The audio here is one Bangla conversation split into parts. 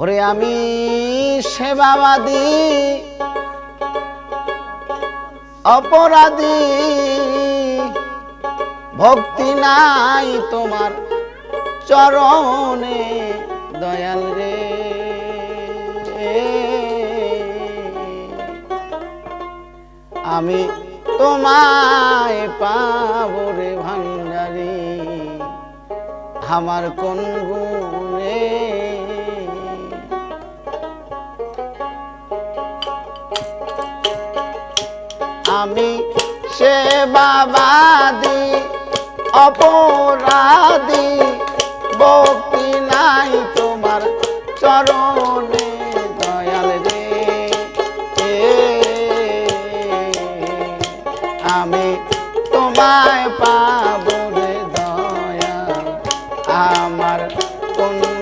ওরে আমি সেবাবাদী অপরাধী। ভক্তি নাই তোমার চরণে, দয়াল রে। আমি তোমায় পাবো রে ভান্ডারি আমার কোন গুণে আমি সে বাবাদি, অপরাধী। ভক্তি নাই তোমার চরণে, দয়াল রে। আমি তোমায় পাবো রে দয়াল। আমার কোন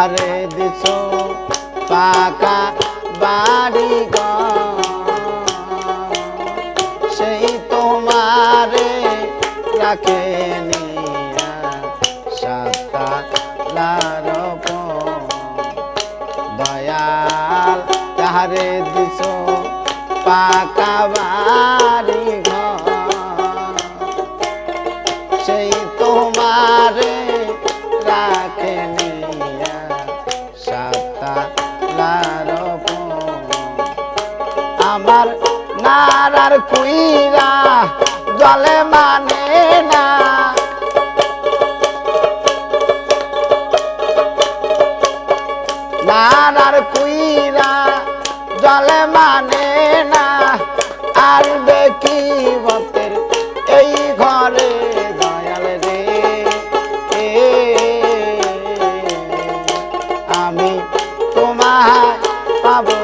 যাহারে দিছ পাকা বাড়ি সেই তোমারে রাখে দয়াল যাহারে দিছ পাকা বাড়ি জলে মানে না। নারার কুইরা জলে মানে না। আর দেখি ভক্তের এই ঘরে দয়াল রে। আমি তোমায় পাবো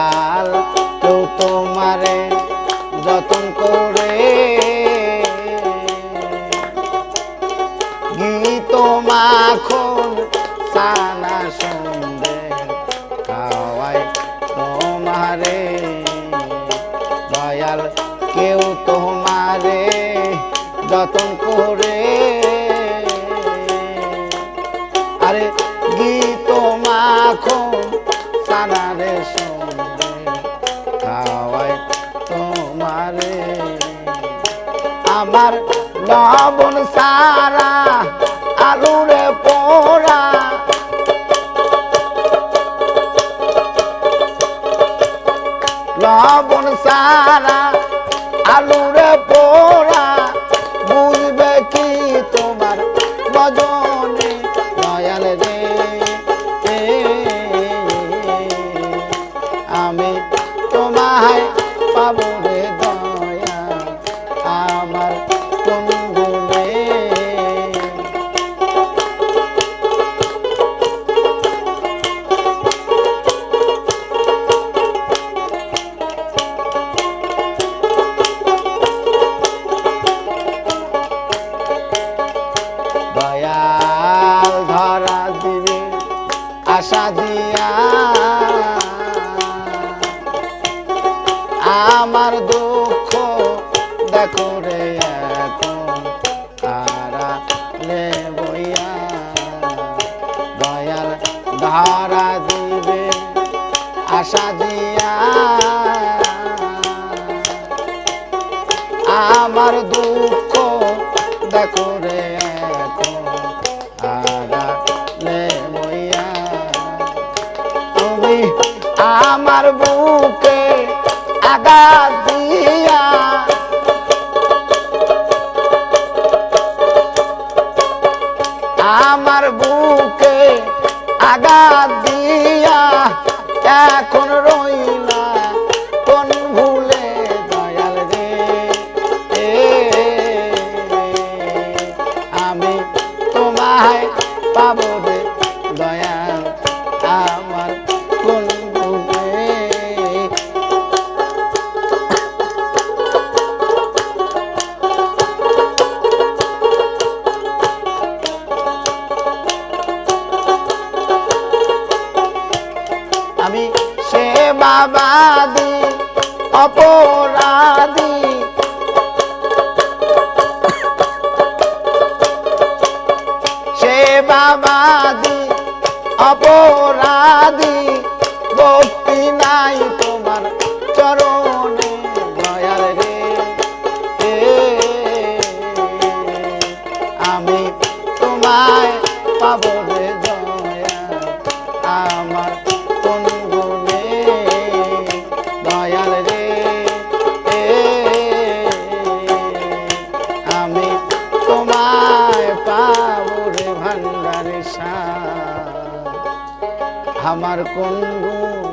দয়াল কেউ তোমারে যতন করে। গীত মাখন, সানা সন্ধে খাওয়াই তোমারে। দয়াল, কেউ তোমারে যতন আমার লবণ সারা আলুরে পোড়া। লবণ সারা আলুরে পোড়া। বুঝবে কি তোমার বজনে দয়াল রে? আমি দয়াল ধরা দিবে আশা দিয়া। আমার দুঃখ দেখো রে দয়াল ধরা দিবে আশা দিয়া। আমার বুকে আঘাত দিয়া আমার বুকে আঘাত দিয়া এখন রইলা কোন ভুলে দয়াল রে আমি তোমায় পাবো বাবাদি অপরাধী। সে বাবাদি অপরাধী। ভক্তি নাই তোমার চরণে দয়াল রে আমি তোমায় পাব আমার কোন গুণ